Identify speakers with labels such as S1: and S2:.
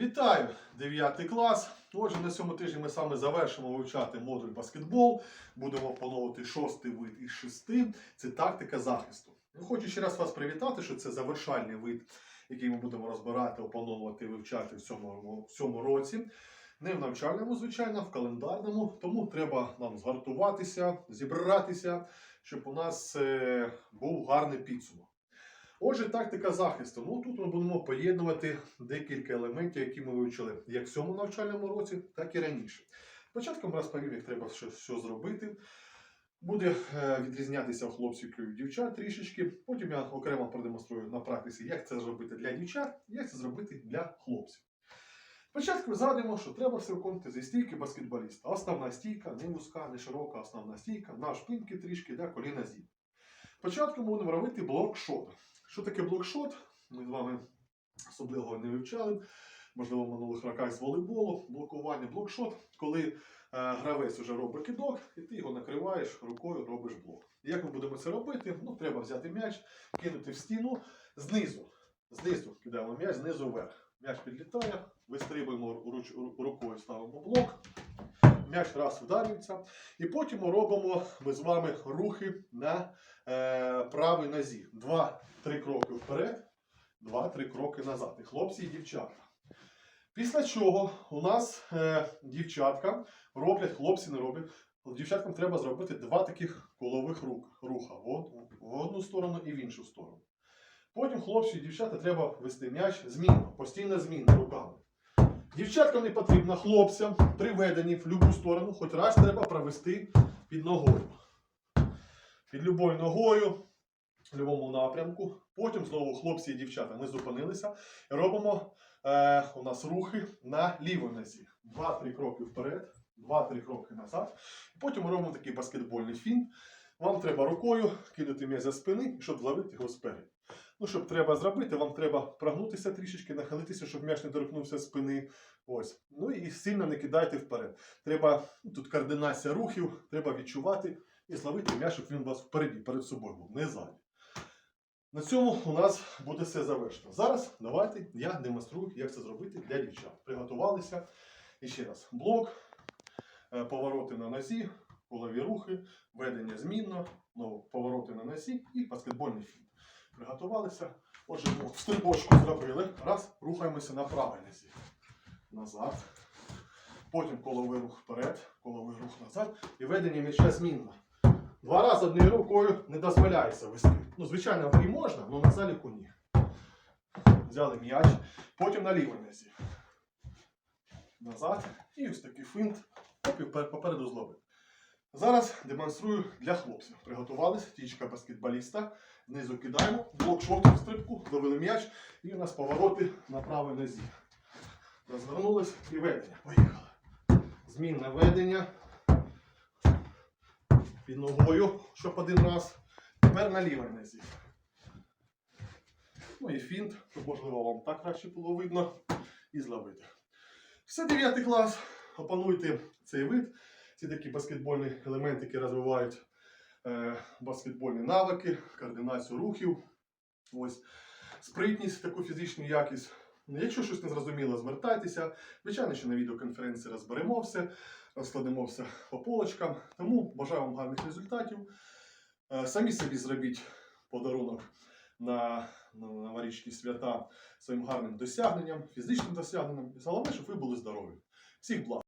S1: Вітаю 9 клас. Отже, на цьому тижні ми саме завершимо вивчати модуль баскетбол. Будемо опановувати шостий вид із шести. Це тактика захисту. Хочу ще раз вас привітати, що це завершальний вид, який ми будемо розбирати, опановувати, вивчати в цьому, в цьому році. Не в навчальному, звичайно, в календарному. Тому треба нам згартуватися, зібратися, щоб у нас е, був гарний підсумок. Отже, тактика захисту. Ну тут ми будемо поєднувати декілька елементів, які ми вивчили як в цьому навчальному році, так і раніше. Спочатку розповім, як треба що, що зробити. Буде е, відрізнятися у хлопців і дівчат трішечки. Потім я окремо продемонструю на практиці, як це зробити для дівчат, як це зробити для хлопців. Спочатку згадуємо, що треба все виконувати зі стійки баскетболіста. Основна стійка, не вузька, не широка, основна стійка, на шпинки трішки, да, коліна зіб. Спочатку будемо робити блокшот. Що таке блокшот? Ми з вами особливо не вивчали. Можливо, в минулих роках з волейболу, блокування, блокшот, коли е, гравець вже робить кидок, і ти його накриваєш рукою, робиш блок. І Як ми будемо це робити? Ну, треба взяти м'яч, кинути в стіну знизу. Знизу кидаємо м'яч, знизу вверх. М'яч підлітає, вистрибуємо руч, рукою, ставимо блок. М'яч раз вдарюється. І потім робимо ми з вами рухи на е, правій нозі. Два-три кроки вперед, два-три кроки назад. І хлопці і дівчатка. Після чого у нас е, дівчатка роблять, хлопці не роблять. Дівчаткам треба зробити два таких колових рух, руха в, одну сторону і в іншу сторону. Потім хлопці і дівчата треба вести м'яч змінно, постійно змінно руками. Дівчаткам не потрібно хлопцям приведені в будь-яку сторону, хоч раз треба провести під ногою. Під любою ногою, в будь-якому напрямку. Потім знову хлопці і дівчата ми зупинилися і робимо е, у нас рухи на лівій нозі. Два-три кроки вперед, два-три кроки назад. Потім ми робимо такий баскетбольний фінт. Вам треба рукою кинути м'яч за спини, щоб зловити його спереду. Ну, щоб треба зробити, вам треба прогнутися трішечки, нахилитися, щоб м'яч не торкнувся спини. Ось. Ну і сильно не кидайте вперед. Треба ну, тут координація рухів, треба відчувати і зловити м'яч, щоб він у вас впереді, перед собою був, не ззаді. На цьому у нас буде все завершено. Зараз давайте я демонструю, як це зробити для дівчат. Приготувалися. І ще раз, блок, е, повороти на нозі, голові рухи, ведення змінно, знову повороти на нозі і баскетбольний фінт. Приготувалися. Отже, в стрибочку зробили. Раз, рухаємося на правій нозі. Назад. Потім коловий рух вперед, коловий рух назад і ведення м'яча змінно. Два рази однією рукою не дозволяється вести. Ну, звичайно, і можна, але на заліку ні. Взяли м'яч, потім на лівій нозі. Назад. І ось такий финт. Попереду зловив. Зараз демонструю для хлопців. Приготувалися, тічка баскетболіста. Знизу кидаємо, блок шоту в стрибку, зловили м'яч, і у нас повороти на правій нозі. Розвернулись і ведення. Поїхали. Змінне ведення. Під ногою, щоб один раз. Тепер на лівій нозі. Ну і фінт, щоб можливо вам так краще було видно. І зловити. Все 9 клас. Опануйте цей вид. Ці такі баскетбольні елементи, які розвивають е, баскетбольні навики, координацію рухів. Ось спритність, таку фізичну якість. Якщо щось не зрозуміло, звертайтеся. Звичайно, що на відеоконференції розберемо все, розкладемо все по полочкам. Тому бажаю вам гарних результатів. Е, Самі собі зробіть подарунок на новорічні свята своїм гарним досягненням, фізичним досягненням. І головне, щоб ви були здорові. Всіх благ!